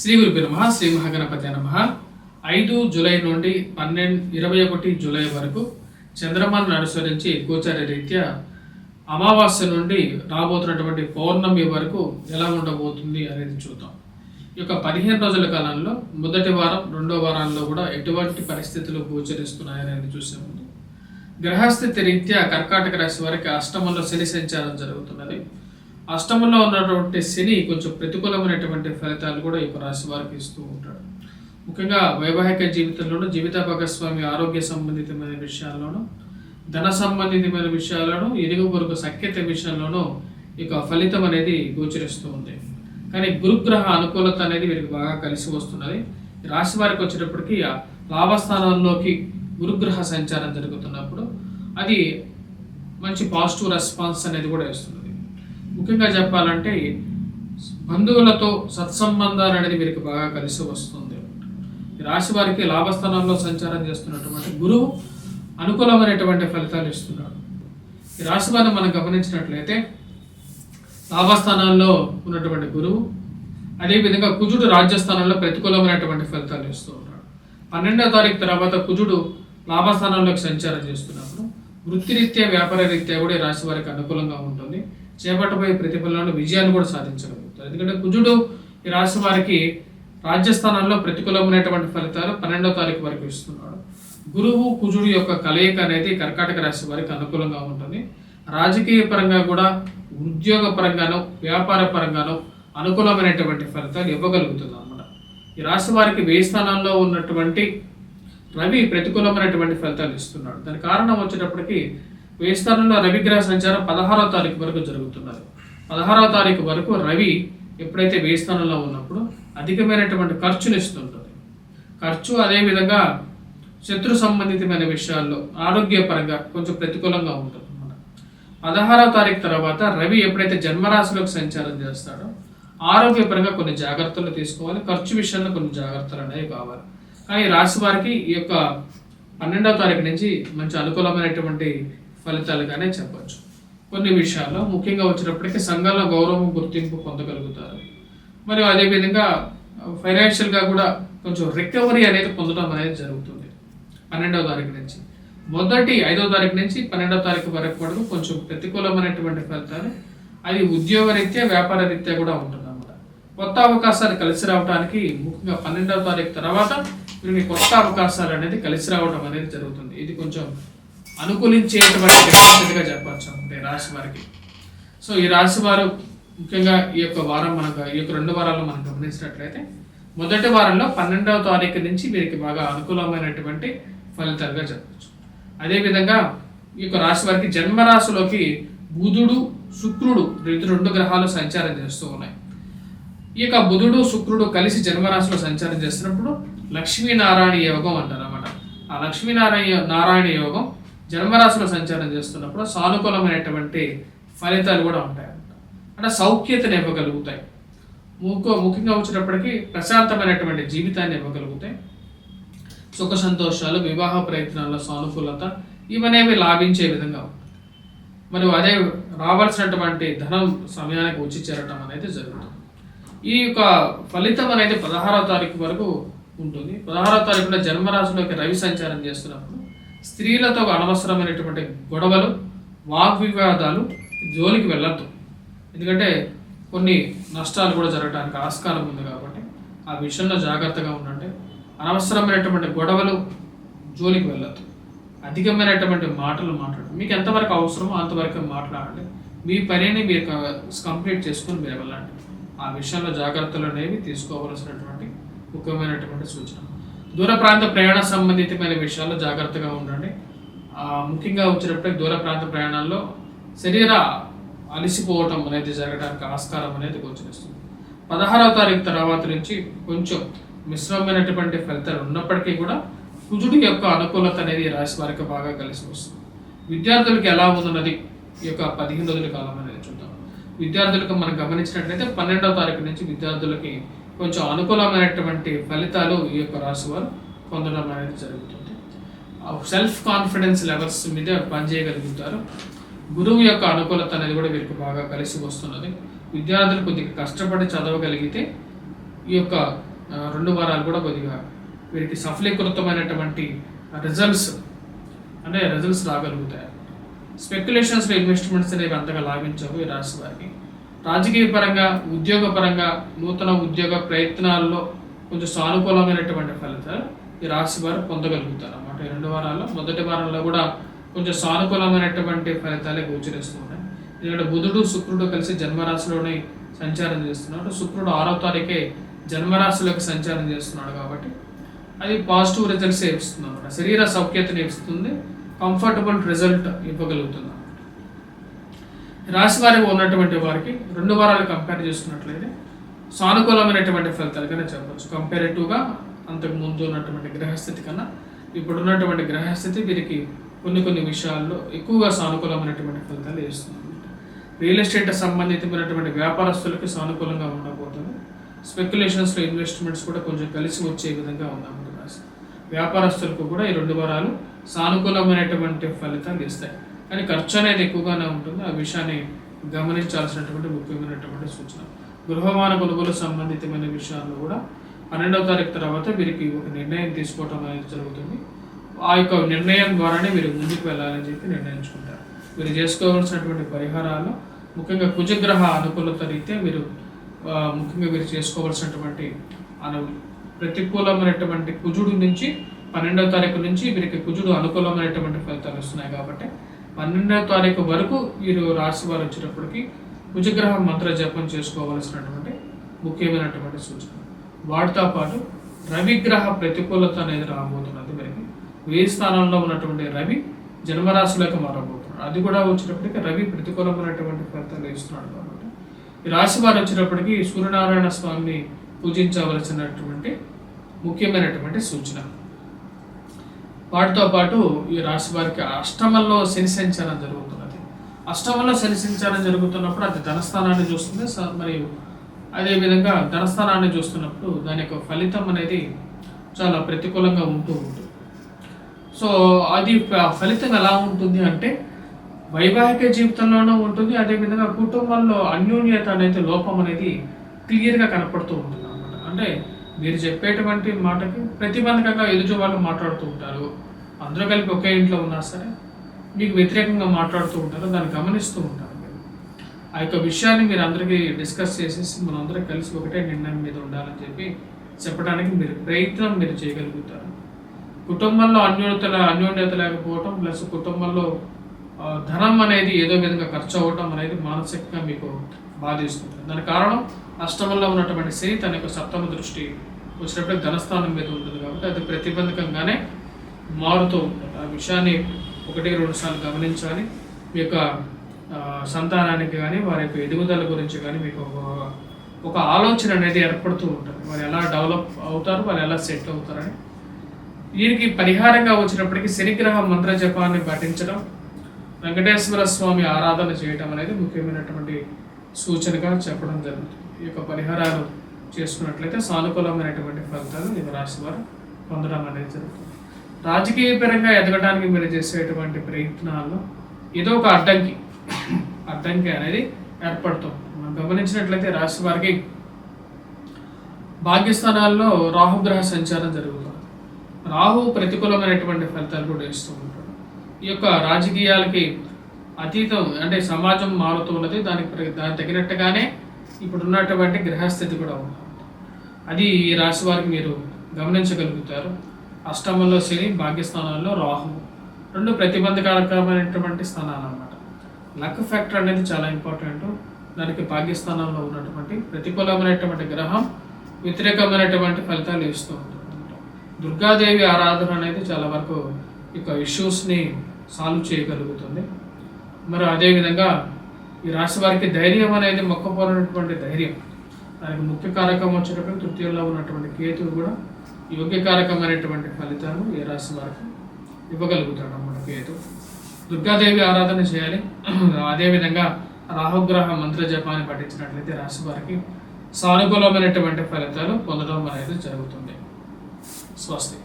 శ్రీ గురుపి నమ శ్రీ మహాగణపతి నమ. ఐదు జూలై నుండి పన్నెండు ఇరవై ఒకటి జూలై వరకు చంద్రమాను అనుసరించి గోచార రీత్యా అమావాస్య నుండి రాబోతున్నటువంటి పౌర్ణమి వరకు ఎలా ఉండబోతుంది అనేది చూద్దాం. ఈ యొక్క పదిహేను రోజుల కాలంలో మొదటి వారం రెండో వారాల్లో కూడా ఎటువంటి పరిస్థితులు గోచరిస్తున్నాయనేది చూసే ముందు. గ్రహస్థితి రీత్యా కర్కాటక రాశి వారికి అష్టమంలో శని సంచారం జరుగుతున్నది. అష్టమంలో ఉన్నటువంటి శని కొంచెం ప్రతికూలమైనటువంటి ఫలితాలు కూడా ఈ రాశి వారికి ఇస్తూ ఉంటాడు. ముఖ్యంగా వైవాహిక జీవితంలోనూ జీవిత భాగస్వామి ఆరోగ్య సంబంధితమైన విషయాల్లోనూ ధన సంబంధితమైన విషయాలను ఇరుగు పొరుగు సఖ్యత విషయంలోనూ ఇక ఫలితం అనేది గోచరిస్తూ ఉంది. కానీ గురుగ్రహ అనుకూలత అనేది వీరికి బాగా కలిసి వస్తున్నది. రాశి వారికి వచ్చేటప్పటికి ఆ లాభస్థానంలోకి గురుగ్రహ సంచారం జరుగుతున్నప్పుడు అది మంచి పాజిటివ్ రెస్పాన్స్ అనేది కూడా ఇస్తుంది. ముఖ్యంగా చెప్పాలంటే బంధువులతో సత్సంబంధాలు అనేది వీరికి బాగా కలిసి వస్తుంది. రాశి వారికి లాభస్థానంలో సంచారం చేస్తున్నటువంటి గురువు అనుకూలమైనటువంటి ఫలితాలు ఇస్తున్నాడు. ఈ రాశి వారిని మనం గమనించినట్లయితే లాభస్థానాల్లో ఉన్నటువంటి గురువు అదేవిధంగా కుజుడు రాజ్యస్థానంలో ప్రతికూలమైనటువంటి ఫలితాలు ఇస్తూ ఉన్నాడు. పన్నెండవ తారీఖు తర్వాత కుజుడు లాభస్థానంలోకి సంచారం చేస్తున్నప్పుడు వృత్తిరీత్యా వ్యాపార రీత్యా కూడా ఈ రాశి వారికి అనుకూలంగా ఉంటుంది చేపట్టబోయే ప్రతిఫలంలో విజయాన్ని కూడా సాధించగలుగుతారు ఎందుకంటే కుజుడు ఈ రాశి వారికి రాజ్యస్థానంలో ప్రతికూలమైనటువంటి ఫలితాలు పన్నెండవ తారీఖు వరకు ఇస్తున్నాడు. గురువు కుజుడు యొక్క కలయిక అనేది కర్కాటక రాశి వారికి అనుకూలంగా ఉంటుంది. రాజకీయ పరంగా కూడా ఉద్యోగ పరంగానో వ్యాపార పరంగానో అనుకూలమైనటువంటి ఫలితాలు ఇవ్వగలుగుతుంది అనమాట ఈ రాశి వారికి వేయి స్థానాల్లో ఉన్నటువంటి రవి ప్రతికూలమైనటువంటి ఫలితాలు ఇస్తున్నాడు. దాని కారణం వచ్చేటప్పటికి వేస్తారంలో రవి గ్రహ సంచారం పదహారవ తారీఖు వరకు జరుగుతున్నారు పదహారవ తారీఖు వరకు రవి ఎప్పుడైతే వేస్తానంలో ఉన్నప్పుడు అధికమైనటువంటి ఖర్చులు ఇస్తుంటుంది. ఖర్చు అదేవిధంగా శత్రు సంబంధితమైన విషయాల్లో ఆరోగ్యపరంగా కొంచెం ప్రతికూలంగా ఉంటుంది అన్నమాట. పదహారవ తారీఖు తర్వాత రవి ఎప్పుడైతే జన్మరాశిలోకి సంచారం చేస్తాడో ఆరోగ్యపరంగా కొన్ని జాగ్రత్తలు తీసుకోవాలి. ఖర్చు విషయంలో కొన్ని జాగ్రత్తలు అనేవి కావాలి. కానీ రాశి వారికి ఈ యొక్క పన్నెండవ తారీఖు నుంచి మంచి అనుకూలమైనటువంటి ఫలితాలుగానే చెప్పచ్చు. కొన్ని విషయాల్లో ముఖ్యంగా వచ్చినప్పటికీ సంఘాల గౌరవం గుర్తింపు పొందగలుగుతారు. మరియు అదేవిధంగా ఫైనాన్షియల్గా కూడా కొంచెం రికవరీ అనేది పొందడం అనేది జరుగుతుంది. పన్నెండవ తారీఖు నుంచి. మొదటి ఐదవ తారీఖు నుంచి పన్నెండవ తారీఖు వరకు కూడా కొంచెం ప్రతికూలమైనటువంటి ఫలితాలు అది ఉద్యోగ రీత్యా వ్యాపార రీత్యా కూడా ఉంటుంది అన్నమాట కొత్త అవకాశాలు కలిసి రావడానికి ముఖ్యంగా పన్నెండవ తారీఖు తర్వాత వీరికి కొత్త అవకాశాలు అనేది కలిసి రావడం అనేది జరుగుతుంది. ఇది కొంచెం అనుకూలించేటువంటి పరిస్థితిగా చెప్పచ్చు అంటే రాశి వారికి. సో ఈ రాశి వారు ముఖ్యంగా ఈ యొక్క వారం మనకు ఈ యొక్క రెండు వారాల్లో మనం గమనించినట్లయితే మొదటి వారంలో పన్నెండవ తారీఖు నుంచి వీరికి బాగా అనుకూలమైనటువంటి ఫలితాలుగా చెప్పచ్చు. అదేవిధంగా ఈ యొక్క రాశి వారికి జన్మరాశిలోకి బుధుడు శుక్రుడు రెండు రెండు గ్రహాలు సంచారం చేస్తూ ఉన్నాయి. ఈ యొక్క బుధుడు శుక్రుడు కలిసి జన్మరాశిలో సంచారం చేస్తున్నప్పుడు లక్ష్మీనారాయణ యోగం అంటారు అన్నమాట ఆ లక్ష్మీనారాయణ నారాయణ యోగం జన్మరాశిలో సంచారం చేస్తున్నప్పుడు సానుకూలమైనటువంటి ఫలితాలు కూడా ఉంటాయి అంటే సౌఖ్యతను ఇవ్వగలుగుతాయి. ముఖ్య ముఖ్యంగా వచ్చేటప్పటికి ప్రశాంతమైనటువంటి జీవితాన్ని ఇవ్వగలుగుతాయి. సుఖ సంతోషాలు వివాహ ప్రయత్నాల్లో సానుకూలత ఇవనేవి లాభించే విధంగా ఉంటాయి. మరియు అదే రావాల్సినటువంటి ధనం సమయానికి వచ్చి చేరటం అనేది జరుగుతుంది. ఈ యొక్క ఫలితం అనేది పదహారవ తారీఖు వరకు ఉంటుంది. పదహారవ తారీఖున జన్మరాశిలోకి రవి సంచారం చేస్తున్నప్పుడు స్త్రీలతో అనవసరమైనటువంటి గొడవలు వాగ్వివాదాలు జోలికి వెళ్ళద్దు. ఎందుకంటే కొన్ని నష్టాలు కూడా జరగడానికి ఆస్కారం ఉంది కాబట్టి ఆ విషయంలో జాగ్రత్తగా ఉండండి. అనవసరమైనటువంటి గొడవలు జోలికి వెళ్ళద్దు. అధికమైనటువంటి మాటలు మాట్లాడండి. మీకు ఎంతవరకు అవసరమో అంతవరకు మాట్లాడండి. మీ పనిని మీరు కంప్లీట్ చేసుకొని మీరు వెళ్ళండి. ఆ విషయంలో జాగ్రత్తలు అనేవి తీసుకోవలసినటువంటి ముఖ్యమైనటువంటి సూచన. దూర ప్రాంత ప్రయాణ సంబంధితమైన విషయాల్లో జాగ్రత్తగా ఉండండి. ముఖ్యంగా వచ్చేటప్పటికి దూర ప్రాంత ప్రయాణాల్లో శరీర అలసిపోవటం అనేది జరగడానికి ఆస్కారం అనేది గోచరిస్తుంది. పదహారవ తారీఖు తర్వాత నుంచి కొంచెం మిశ్రమమైనటువంటి ఫలితాలు ఉన్నప్పటికీ కూడా కుజుడి యొక్క అనుకూలత అనేది రాశి వారికి బాగా కలిసి వస్తుంది. విద్యార్థులకు ఎలా ఉన్నది ఈ యొక్క పదిహేను రోజుల కాలం అనేది చూద్దాం. విద్యార్థులకు మనం గమనించినట్లయితే పన్నెండవ తారీఖు నుంచి విద్యార్థులకి కొంచెం అనుకూలమైనటువంటి ఫలితాలు ఈ యొక్క రాశి వారు పొందడం అనేది జరుగుతుంది. సెల్ఫ్ కాన్ఫిడెన్స్ లెవెల్స్ మీద పనిచేయగలుగుతారు. గురువు యొక్క అనుకూలత అనేది కూడా వీరికి బాగా కలిసి వస్తున్నది. విద్యార్థులు కొద్దిగా కష్టపడి చదవగలిగితే ఈ యొక్క రెండు వారాలు కూడా కొద్దిగా వీరికి సఫలీకృతమైనటువంటి రిజల్ట్స్ అంటే రిజల్ట్స్ రాగలుగుతాయి. స్పెక్యులేషన్స్లో ఇన్వెస్ట్మెంట్స్ అనేవి అంతగా లాభించవు ఈ రాశి వారికి. రాజకీయ పరంగా ఉద్యోగ పరంగా నూతన ఉద్యోగ ప్రయత్నాల్లో కొంచెం సానుకూలమైనటువంటి ఫలితాలు ఈ రాశి వారు పొందగలుగుతారు అన్నమాట. ఈ రెండు వారాల్లో మొదటి వారంలో కూడా కొంచెం సానుకూలమైనటువంటి ఫలితాలే గోచరిస్తున్నాయి ఎందుకంటే బుధుడు శుక్రుడు కలిసి జన్మరాశిలోనే సంచారం చేస్తున్నాడు శుక్రుడు ఆరో తారీఖే జన్మరాశిలోకి సంచారం చేస్తున్నాడు కాబట్టి అది పాజిటివ్ రిజల్ట్స్ ఇస్తుంది అనమాట శరీర సౌఖ్యతని ఇస్తుంది కంఫర్టబుల్ రిజల్ట్ ఇవ్వగలుగుతుంది అన్నమాట. రాశి వారి ఉన్నటువంటి వారికి రెండు వారాలు కంపేర్ చేసుకున్నట్లయితే సానుకూలమైనటువంటి ఫలితాలు కన్నా చెప్పవచ్చు కంపేరేటివ్గా అంతకు ముందు ఉన్నటువంటి గ్రహస్థితి కన్నా ఇప్పుడు ఉన్నటువంటి గ్రహస్థితి వీరికి కొన్ని కొన్ని విషయాల్లో ఎక్కువగా సానుకూలమైనటువంటి ఫలితాలు ఇస్తుంది. రియల్ ఎస్టేట్ సంబంధితమైనటువంటి వ్యాపారస్తులకి సానుకూలంగా ఉండబోతుంది. స్పెక్యులేషన్స్లో ఇన్వెస్ట్మెంట్స్ కూడా కొంచెం కలిసి వచ్చే విధంగా ఉందన్నమాట. వ్యాపారస్తులకు కూడా ఈ రెండు వారాలు సానుకూలమైనటువంటి ఫలితాలు ఇస్తాయి. కానీ ఖర్చు అనేది ఎక్కువగానే ఉంటుంది. ఆ విషయాన్ని గమనించాల్సినటువంటి ముఖ్యమైనటువంటి సూచన. గృహమాన కొనుగోలు సంబంధితమైన విషయాల్లో కూడా పన్నెండవ తారీఖు తర్వాత వీరికి ఒక నిర్ణయం తీసుకోవటం అనేది జరుగుతుంది. ఆ యొక్క నిర్ణయం ద్వారానే మీరు ముందుకు వెళ్ళాలని చెప్పి నిర్ణయించుకుంటారు. మీరు చేసుకోవాల్సినటువంటి పరిహారాలు ముఖ్యంగా కుజగ్రహ అనుకూలత రీత్యా మీరు ముఖ్యంగా మీరు చేసుకోవాల్సినటువంటి అను ప్రతికూలమైనటువంటి కుజుడు నుంచి పన్నెండవ తారీఖు నుంచి వీరికి కుజుడు అనుకూలమైనటువంటి ఫలితాలు వస్తున్నాయి కాబట్టి పన్నెండవ తారీఖు వరకు వీరు రాశి వారు వచ్చేటప్పటికి కుజగ్రహ మంత్ర జపం చేసుకోవాల్సినటువంటి ముఖ్యమైనటువంటి సూచన. వాటితో పాటు రవిగ్రహ ప్రతికూలత అనేది రాబోతున్నది మనకి. వేయి స్థానంలో ఉన్నటువంటి రవి జన్మరాశిలోకి మారబోతున్నాడు అది కూడా వచ్చినప్పటికీ రవి ప్రతికూలమైనటువంటి ఫలితాలు ఇస్తున్నాడు కాబట్టి. ఈ రాశి వారు వచ్చినప్పటికీ సూర్యనారాయణ స్వామిని పూజించవలసినటువంటి ముఖ్యమైనటువంటి సూచన. వాటితో పాటు ఈ రాశి వారికి అష్టమంలో శని సంచారం జరుగుతున్నది. అష్టమంలో శని సంచారం జరుగుతున్నప్పుడు అది ధనస్థానాన్ని చూస్తుంది. మరియు అదేవిధంగా ధనస్థానాన్ని చూస్తున్నప్పుడు దాని యొక్క ఫలితం అనేది చాలా ప్రతికూలంగా ఉంటూ ఉంటుంది. సో అది ఫలితం ఎలా ఉంటుంది అంటే వైవాహిక జీవితంలోనూ ఉంటుంది. అదేవిధంగా కుటుంబంలో అన్యోన్యత అనేది లోపం అనేది క్లియర్గా కనపడుతూ ఉంటుంది అనమాట అంటే మీరు చెప్పేటువంటి మాటకి ప్రతిబంధకంగా ఎదుటి వాళ్ళు మాట్లాడుతూ ఉంటారు. అందరూ కలిపి ఒకే ఇంట్లో ఉన్నా సరే మీకు వ్యతిరేకంగా మాట్లాడుతూ ఉంటారు. దాన్ని గమనిస్తూ ఉంటారు మీరు. ఆ యొక్క విషయాన్ని మీరు అందరికీ డిస్కస్ చేసేసి మనందరం కలిసి ఒకటే నిర్ణయం మీద ఉండాలని చెప్పి చెప్పడానికి మీరు ప్రయత్నం మీరు చేయగలుగుతారు. కుటుంబంలో అన్యోన్యత అన్యోన్యత లేకపోవటం ప్లస్ కుటుంబంలో ధనం అనేది ఏదో విధంగా ఖర్చు అవ్వటం అనేది మానసికంగా మీకు బాధిస్తుంది. దానికి కారణం అష్టమంలో ఉన్నటువంటి శని తన యొక్క సప్తమ దృష్టి వచ్చినప్పుడు ధనస్థానం మీద ఉంటుంది కాబట్టి అది ప్రతిబంధకంగానే మారుతూ ఉంటుంది. ఆ విషయాన్ని ఒకటి రెండు సార్లు గమనించాలి. మీ యొక్క సంతానానికి కానీ వారి యొక్క ఎదుగుదల గురించి కానీ మీకు ఒక- ఆలోచన అనేది ఏర్పడుతూ ఉంటుంది. వారు ఎలా డెవలప్ అవుతారు వాళ్ళు ఎలా సెట్ అవుతారని. దీనికి పరిహారంగా వచ్చినప్పటికీ శనిగ్రహ మంత్ర జపాన్ని పఠించడం వెంకటేశ్వర స్వామి ఆరాధన చేయటం అనేది ముఖ్యమైనటువంటి సూచనగా చెప్పడం జరుగుతుంది. ఈ యొక్క పరిహారాలు చేసుకున్నట్లయితే సానుకూలమైనటువంటి ఫలితాలు ఈ రాశి వారు పొందడం అనేది జరుగుతుంది. రాజకీయ పరంగా ఎదగడానికి మీరు చేసేటువంటి ప్రయత్నాల్లో ఏదో ఒక అడ్డంకి అడ్డంకి అనేది ఏర్పడుతుంది. మనం గమనించినట్లయితే రాశి వారికి భాగ్యస్థానాల్లో రాహుగ్రహ సంచారం జరుగుతుంది. రాహు ప్రతికూలమైనటువంటి ఫలితాలు కూడా ఇస్తూ ఈ యొక్క రాజకీయాలకి అతీతం అంటే సమాజం మారుతూ ఉన్నది. దానికి దానికి తగినట్టుగానే ఇప్పుడు ఉన్నటువంటి గ్రహస్థితి కూడా ఉంది. అది ఈ రాశి వారికి మీరు గమనించగలుగుతారు. అష్టమంలో శని భాగ్యస్థానాల్లో రాహు రెండు ప్రతిబంధకారకమైనటువంటి స్థానాలు అన్నమాట. లక్ ఫ్యాక్టర్ అనేది చాలా ఇంపార్టెంట్. దానికి భాగ్యస్థానంలో ఉన్నటువంటి ప్రతికూలమైనటువంటి గ్రహం వ్యతిరేకమైనటువంటి ఫలితాలు ఇస్తూ ఉంటుంది. దుర్గాదేవి ఆరాధన అనేది చాలా వరకు ఇక ఇష్యూస్ని సాల్వ్ చేయగలుగుతుంది. మరి అదేవిధంగా ఈ రాశి వారికి ధైర్యం అనేది మొక్కపోనటువంటి ధైర్యం. దానికి ముఖ్య కారకం వచ్చేటప్పుడు తృతీయంలో ఉన్నటువంటి కేతువు కూడా యోగ్యకారకమైనటువంటి ఫలితాలు ఈ రాశి వారికి ఇవ్వగలుగుతాడు అన్నమాట కేతు దుర్గాదేవి ఆరాధన చేయాలి. అదేవిధంగా రాహుగ్రహ మంత్ర జపాన్ని పఠించినట్లయితే రాశి వారికి సానుకూలమైనటువంటి ఫలితాలు పొందడం అనేది జరుగుతుంది. స్వస్తి.